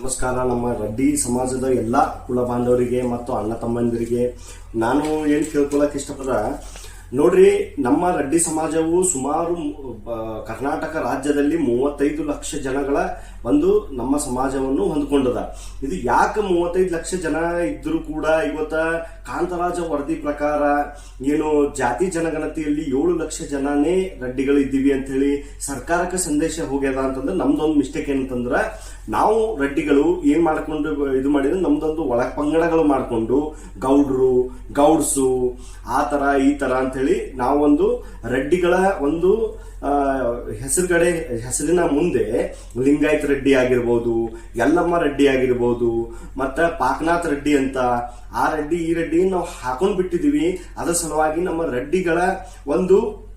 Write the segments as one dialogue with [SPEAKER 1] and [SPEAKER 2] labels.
[SPEAKER 1] ನಮಸ್ಕಾರ, ನಮ್ಮ ರೆಡ್ಡಿ ಸಮಾಜದ ಎಲ್ಲ ಕುಲ ಬಾಂಧವರಿಗೆ ಮತ್ತು ಅಣ್ಣ ತಮ್ಮಂದಿರಿಗೆ. ನಾನು ಏನು ಕೇಳ್ಕೊಳಕ್ ಇಷ್ಟಪಡ ನೋಡ್ರಿ, ನಮ್ಮ ರೆಡ್ಡಿ ಸಮಾಜವು ಸುಮಾರು ಕರ್ನಾಟಕ ರಾಜ್ಯದಲ್ಲಿ ಮೂವತ್ತೈದು ಲಕ್ಷ ಜನಗಳ ಒಂದು ನಮ್ಮ ಸಮಾಜವನ್ನು ಹೊಂದ್ಕೊಂಡದ. ಇದು ಯಾಕೆ ಮೂವತ್ತೈದು ಲಕ್ಷ ಜನ ಇದ್ದರೂ ಕೂಡ ಇವತ್ತ ಕಾಂತರಾಜ ವರದಿ ಪ್ರಕಾರ ಏನು ಜಾತಿ ಜನಗಣತಿಯಲ್ಲಿ ಏಳು ಲಕ್ಷ ಜನನೇ ರೆಡ್ಡಿಗಳು ಇದ್ದೀವಿ ಅಂತ ಹೇಳಿ ಸರ್ಕಾರಕ್ಕೆ ಸಂದೇಶ ಹೋಗ್ಯದ ಅಂತಂದ್ರೆ ನಮ್ದೊಂದು ಮಿಸ್ಟೇಕ್ ಏನಂತಂದ್ರೆ ನಾವು ರೆಡ್ಡಿಗಳು ಏನ್ ಮಾಡ್ಕೊಂಡು ಇದು ಮಾಡಿದ್ರೆ, ನಮ್ದೊಂದು ಒಳ ಪಂಗಡಗಳು ಮಾಡಿಕೊಂಡು ಗೌಡ್ರು, ಗೌಡ್ಸು, ಆ ತರ ಈ ತರ ಅಂತ ಹೇಳಿ ನಾವೊಂದು ರೆಡ್ಡಿಗಳ ಒಂದು ಹೆಸರುಗಡೆ, ಹೆಸರಿನ ಮುಂದೆ ಲಿಂಗಾಯತ್ ರೆಡ್ಡಿ ಆಗಿರ್ಬೋದು, ಯಲ್ಲಮ್ಮ ರೆಡ್ಡಿ ಆಗಿರ್ಬೋದು, ಮತ್ತೆ ಪಾಕ್ನಾಥ್ ರೆಡ್ಡಿ ಅಂತ, ಆ ರೆಡ್ಡಿ ಈ ರೆಡ್ಡಿ ನಾವು ಹಾಕೊಂಡ್ ಬಿಟ್ಟಿದೀವಿ. ಅದರ ಸಲುವಾಗಿ ನಮ್ಮ ರೆಡ್ಡಿಗಳ ಒಂದು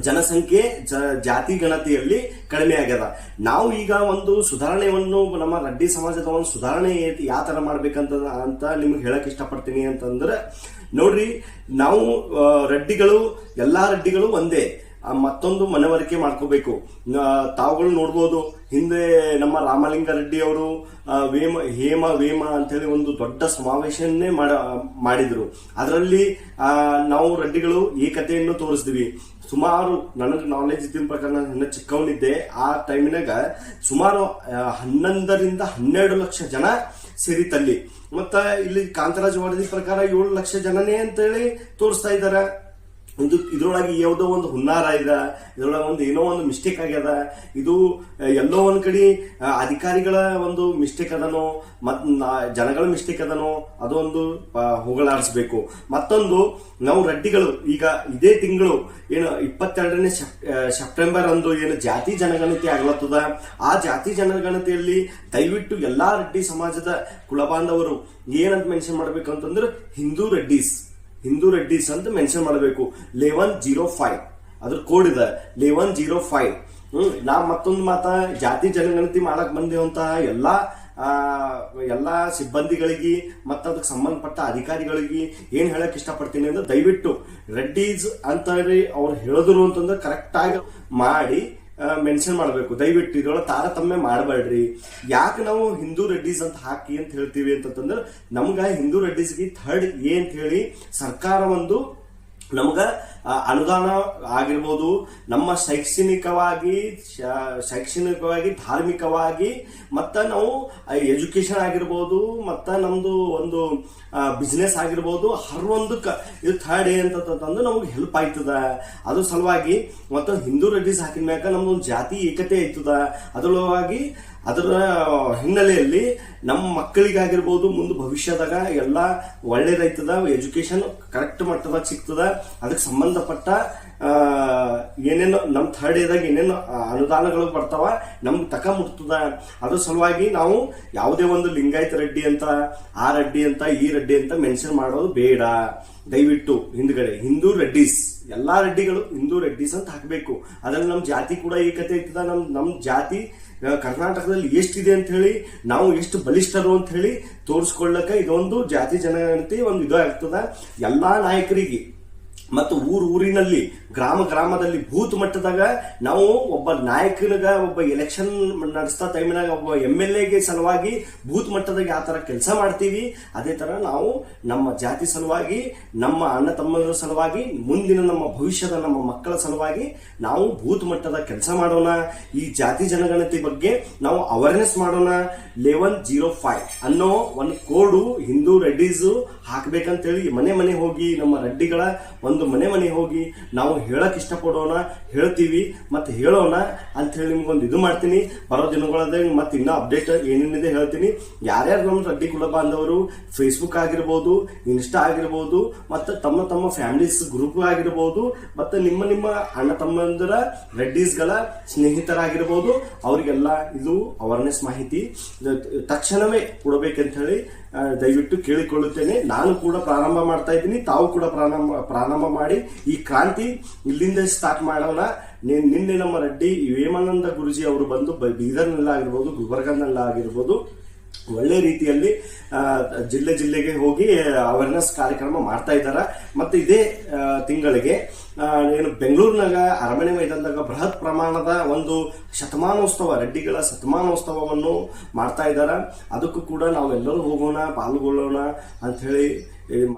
[SPEAKER 1] ಜನಸಂಖ್ಯೆ, ಜ, ಜಾತಿ ಗಣತಿಯಲ್ಲಿ ಕಡಿಮೆ ಆಗ್ಯದ. ನಾವು ಈಗ ಒಂದು ಸುಧಾರಣೆಯನ್ನು ನಮ್ಮ ರೆಡ್ಡಿ ಸಮಾಜದ ಒಂದು ಸುಧಾರಣೆ ಯಾವ ಥರ ಮಾಡ್ಬೇಕಂತ, ಅಂತ ನಿಮ್ಗೆ ಹೇಳಕ್ ಇಷ್ಟಪಡ್ತೀನಿ ಅಂತಂದ್ರೆ, ನೋಡ್ರಿ, ನಾವು ರೆಡ್ಡಿಗಳು, ಎಲ್ಲಾ ರೆಡ್ಡಿಗಳು ಒಂದೇ. ಮತ್ತೊಂದು ಮನವರಿಕೆ ಮಾಡ್ಕೋಬೇಕು. ತಾವುಗಳು ನೋಡ್ಬೋದು, ಹಿಂದೆ ನಮ್ಮ ರಾಮಲಿಂಗ ರೆಡ್ಡಿ ಅವರು ವೇಮ, ಹೇಮ, ವೇಮ ಅಂತೇಳಿ ಒಂದು ದೊಡ್ಡ ಸಮಾವೇಶನ್ನೇ ಮಾಡ, ಮಾಡಿದ್ರು. ಅದರಲ್ಲಿ ನಾವು ರೆಡ್ಡಿಗಳು ಏಕತೆಯನ್ನು ತೋರಿಸಿದ್ವಿ ಸುಮಾರು, ನನಗೆ ನಾಲೆಜ್ ಇದ್ದಿನ ಪ್ರಕಾರ ನಾನು ಇನ್ನ ಚಿಕ್ಕವನಿದ್ದೆ. ಆ ಟೈಮಿನಾಗ ಸುಮಾರು ಹನ್ನೊಂದರಿಂದ ಹನ್ನೆರಡು ಲಕ್ಷ ಜನ ಸೇರಿತಲ್ಲಿ ಮತ್ತ ಇಲ್ಲಿ ಕಾಂತರಾಜ್ ವರದಿ ಪ್ರಕಾರ ಏಳು ಲಕ್ಷ ಜನನೇ ಅಂತೇಳಿ ತೋರಿಸ್ತಾ ಇದ್ದಾರೆ ಇದು ಇದ್ರೊಳಗೆ ಯಾವುದೋ ಒಂದು ಹುನ್ನಾರ ಇದೆ, ಇದ್ರೊಳಗೆ ಒಂದು ಏನೋ ಒಂದು ಮಿಸ್ಟೇಕ್ ಆಗ್ಯದ. ಇದು ಎಲ್ಲೋ ಒಂದು ಕಡೆ ಅಧಿಕಾರಿಗಳ ಒಂದು ಮಿಸ್ಟೇಕ್ ಅದನೋ, ಮತ್ ಜನಗಳ ಮಿಸ್ಟೇಕ್ ಅದನೋ, ಅದೊಂದು ಹೋಗಲಾಡಿಸ್ಬೇಕು. ಮತ್ತೊಂದು, ನಾವು ರೆಡ್ಡಿಗಳು, ಈಗ ಇದೇ ತಿಂಗಳು, ಏನು, ಇಪ್ಪತ್ತೆರಡನೇ ಸೆಪ್ಟೆಂಬರ್ ಅಂದು ಏನು ಜಾತಿ ಜನಗಣತಿ ಆಗ್ಲತ್ತದ. ಆ ಜಾತಿ ಜನಗಣತಿಯಲ್ಲಿ ದಯವಿಟ್ಟು ಎಲ್ಲಾ ರೆಡ್ಡಿ ಸಮಾಜದ ಕುಲಬಾಂಧವರು ಏನಂತ ಮೆನ್ಷನ್ ಮಾಡ್ಬೇಕಂತಂದ್ರೆ ಹಿಂದೂ ರೆಡ್ಡೀಸ್. ಹಿಂದೂ ರೆಡ್ಡಿಸ್ ಅಂತ ಮೆನ್ಷನ್ ಮಾಡಬೇಕು. Eleven zero five. ಅದ್ರ ಕೋಡ್ ಇದೆ. Eleven zero five. ಹ್ಮ್, ನಾ ಮತ್ತೊಂದು ಮಾತ, ಜಾತಿ ಜನಗಣತಿ ಮಾಡಕ್ ಬಂದಿರುವಂತ ಎಲ್ಲಾ ಎಲ್ಲಾ ಸಿಬ್ಬಂದಿಗಳಿಗೆ ಮತ್ತು ಅದಕ್ಕೆ ಸಂಬಂಧಪಟ್ಟ ಅಧಿಕಾರಿಗಳಿಗೆ ಏನ್ ಹೇಳಕ್ ಇಷ್ಟಪಡ್ತೀನಿ ಅಂದ್ರೆ ದಯವಿಟ್ಟು ರೆಡ್ಡೀಸ್ ಅಂತ ಅವ್ರು ಹೇಳಿದ್ರು ಅಂತಂದ್ರೆ ಕರೆಕ್ಟ್ ಆಗಿ ಮಾಡಿ ಮೆನ್ಷನ್ ಮಾಡಬೇಕು. ದಯವಿಟ್ಟು ಇದ್ರೊಳಗೆ ತಾರತಮ್ಯ ಮಾಡಬೇಡ್ರಿ. ಯಾಕೆ ನಾವು ಹಿಂದೂ ರೆಡ್ಡೀಸ್ ಅಂತ ಹಾಕಿ ಅಂತ ಹೇಳ್ತೀವಿ ಅಂತಂದ್ರೆ ನಮ್ಗೆ ಹಿಂದೂ ರೆಡ್ಡೀಸ್ಗೆ ಥರ್ಡ್ ಏ ಅಂತ ಹೇಳಿ ಸರ್ಕಾರ ಒಂದು ನಮ್ಗ ಅನುದಾನ ಆಗಿರ್ಬೋದು, ನಮ್ಮ ಶೈಕ್ಷಣಿಕವಾಗಿ ಶೈಕ್ಷಣಿಕವಾಗಿ, ಧಾರ್ಮಿಕವಾಗಿ, ಮತ್ತು ನಾವು ಎಜುಕೇಶನ್ ಆಗಿರ್ಬೋದು, ಮತ್ತು ನಮ್ದು ಒಂದು ಬಿಸ್ನೆಸ್ ಆಗಿರ್ಬೋದು, ಹರ್ ಒಂದು ಕ ಇದು ಥರ್ಡ್ ಏ ಅಂತಂದು ನಮ್ಗೆ ಹೆಲ್ಪ್ ಆಯ್ತದ. ಅದ್ರ ಸಲುವಾಗಿ, ಮತ್ತು ಹಿಂದೂ ರೆಡ್ಡಿಸ್ ಹಾಕಿದ ಮ್ಯಾಗ ನಮ್ದು ಒಂದು ಜಾತಿ ಏಕತೆ ಆಯ್ತದ ಅದರೊಳಗಾಗಿ ಅದರ ಹಿನ್ನೆಲೆಯಲ್ಲಿ ನಮ್ಮ ಮಕ್ಕಳಿಗಾಗಿರ್ಬೋದು, ಮುಂದೆ ಭವಿಷ್ಯದಾಗ ಎಲ್ಲ ಒಳ್ಳೇದಾಯ್ತದ ಎಜುಕೇಶನ್ ಕರೆಕ್ಟ್ ಮಟ್ಟದಾಗ ಸಿಗ್ತದ. ಅದಕ್ಕೆ ಸಂಬಂಧಪಟ್ಟ ಏನೇನು ನಮ್ಮ ಥರ್ಡ್ ಏದಾಗ ಏನೇನು ಅನುದಾನಗಳು ಬರ್ತಾವ, ನಮ್ಗೆ ತಕ ಮುಟ್ತದ. ಅದ್ರ ಸಲುವಾಗಿ ನಾವು ಯಾವುದೇ ಒಂದು ಲಿಂಗಾಯತ ರೆಡ್ಡಿ ಅಂತ, ಆ ರೆಡ್ಡಿ ಅಂತ, ಈ ರೆಡ್ಡಿ ಅಂತ ಮೆನ್ಷನ್ ಮಾಡೋದು ಬೇಡ. ದಯವಿಟ್ಟು ಹಿಂದ್ಗಡೆ, ಹಿಂದೂ ರೆಡ್ಡೀಸ್, ಎಲ್ಲಾ ರೆಡ್ಡಿಗಳು ಹಿಂದೂ ರೆಡ್ಡೀಸ್ ಅಂತ ಹಾಕಬೇಕು. ಅದ್ರಲ್ಲಿ ನಮ್ಮ ಜಾತಿ ಕೂಡ ಏಕತೆ ಐತದ, ನಮ್ ನಮ್ಮ ಜಾತಿ ಕರ್ನಾಟಕದಲ್ಲಿ ಎಷ್ಟಿದೆ ಅಂತ ಹೇಳಿ, ನಾವು ಎಷ್ಟು ಬಲಿಷ್ಠರು ಅಂತ ಹೇಳಿ ತೋರಿಸ್ಕೊಳ್ಳಕ ಇದೊಂದು ಜಾತಿ ಜನಗಣತಿ ಒಂದು ಇದು ಆಗ್ತದ. ಎಲ್ಲಾ ನಾಯಕರಿಗೆ ಮತ್ತು ಊರು ಊರಿನಲ್ಲಿ ಗ್ರಾಮ ಗ್ರಾಮದಲ್ಲಿ ಬೂತ್ ಮಟ್ಟದಾಗ ನಾವು ಒಬ್ಬ ನಾಯಕನಿಗ ಒಬ್ಬ ಎಲೆಕ್ಷನ್ ನಡೆಸ್ತಾ ಟೈಮಿನಾಗ ಒಬ್ಬ ಎಂ ಎಲ್ ಎಗೆ ಸಲುವಾಗಿ ಬೂತ್ ಮಟ್ಟದಾಗ ಯಾವ ಥರ ಕೆಲಸ ಮಾಡ್ತೀವಿ, ಅದೇ ಥರ ನಾವು ನಮ್ಮ ಜಾತಿ ಸಲುವಾಗಿ, ನಮ್ಮ ಅಣ್ಣ ತಮ್ಮರ ಸಲುವಾಗಿ, ಮುಂದಿನ ನಮ್ಮ ಭವಿಷ್ಯದ ನಮ್ಮ ಮಕ್ಕಳ ಸಲುವಾಗಿ ನಾವು ಬೂತ್ ಮಟ್ಟದ ಕೆಲಸ ಮಾಡೋಣ. ಈ ಜಾತಿ ಜನಗಣತಿ ಬಗ್ಗೆ ನಾವು ಅವೇರ್ನೆಸ್ ಮಾಡೋಣ. ಲೆವೆನ್ ಜೀರೋ ಫೈವ್ ಅನ್ನೋ ಒಂದು ಕೋಡು ಹಿಂದೂ ರೆಡ್ಡೀಸ್ ಹಾಕ್ಬೇಕಂತೇಳಿ ಮನೆ ಮನೆ ಹೋಗಿ ನಮ್ಮ ರೆಡ್ಡಿಗಳ ಒಂದು ಮನೆ ಮನೆ ಹೋಗಿ ನಾವು ಹೇಳಕ್ ಇಷ್ಟಪಡೋಣ ಹೇಳ್ತೀವಿ, ಮತ್ತೆ ಹೇಳೋಣ ಅಂತ ಹೇಳಿ ನಿಮ್ಗೊಂದು ಇದು ಮಾಡ್ತೀನಿ. ಬರೋ ದಿನಗಳಲ್ಲಿ ಮತ್ತೆ ಇನ್ನೂ ಅಪ್ಡೇಟ್ ಏನೇನಿದೆ ಹೇಳ್ತೀನಿ. ಯಾರ್ಯಾರು ನಮ್ಮ ರೆಡ್ಡಿ ಕುಲ ಬಾಂಧವರು ಫೇಸ್ಬುಕ್ ಆಗಿರ್ಬೋದು ಇನ್ಸ್ಟಾ ಆಗಿರ್ಬೋದು, ಮತ್ತೆ ತಮ್ಮ ತಮ್ಮ ಫ್ಯಾಮಿಲೀಸ್ ಗ್ರೂಪ್ ಆಗಿರ್ಬೋದು, ಮತ್ತೆ ನಿಮ್ಮ ನಿಮ್ಮ ಅಣ್ಣ ತಮ್ಮಂದಿರ ರೆಡ್ಡೀಸ್ಗಳ ಸ್ನೇಹಿತರಾಗಿರ್ಬೋದು, ಅವರಿಗೆಲ್ಲ ಇದು ಅವೇರ್ನೆಸ್ ಮಾಹಿತಿ. ತಕ್ಷಣವೇ ಕೊಡಬೇಕಂತ ಹೇಳಿ ದಯವಿಟ್ಟು ಕೇಳಿಕೊಳ್ಳುತ್ತೇನೆ. ನಾನು ಕೂಡ ಪ್ರಾರಂಭ ಮಾಡ್ತಾ ಇದ್ದೀನಿ. ತಾವು ಕೂಡ ಪ್ರಾರಂಭ ಪ್ರಾರಂಭ ಮಾಡಿ. ಈ ಕ್ರಾಂತಿ ಇಲ್ಲಿಂದ ಸ್ಟಾರ್ಟ್ ಮಾಡೋಣ. ನಿನ್ನೆ ನಮ್ಮ ರೆಡ್ಡಿ ವೇಮಾನಂದ ಗುರುಜಿ ಅವರು ಬಂದು ಬೀದರ್ನಲ್ಲಾಗಿರ್ಬೋದು, ಗುಲ್ಬರ್ಗನಲ್ಲಾಗಿರ್ಬೋದು ಒಳ್ಳೆ ರೀತಿಯಲ್ಲಿ ಜಿಲ್ಲೆ ಜಿಲ್ಲೆಗೆ ಹೋಗಿ ಅವೇರ್ನೆಸ್ ಕಾರ್ಯಕ್ರಮ ಮಾಡ್ತಾ ಇದ್ದಾರೆ. ಮತ್ತು ಇದೇ ತಿಂಗಳಿಗೆ ಏನು ಬೆಂಗಳೂರಿನಾಗ ಅರಮನೆ ಮೈದಾನದಾಗ ಬೃಹತ್ ಪ್ರಮಾಣದ ಒಂದು ಶತಮಾನೋತ್ಸವ, ರೆಡ್ಡಿಗಳ ಶತಮಾನೋತ್ಸವವನ್ನು ಮಾಡ್ತಾ ಇದ್ದಾರೆ. ಅದಕ್ಕೂ ಕೂಡ ನಾವೆಲ್ಲರೂ ಹೋಗೋಣ, ಪಾಲ್ಗೊಳ್ಳೋಣ ಅಂತ ಹೇಳಿ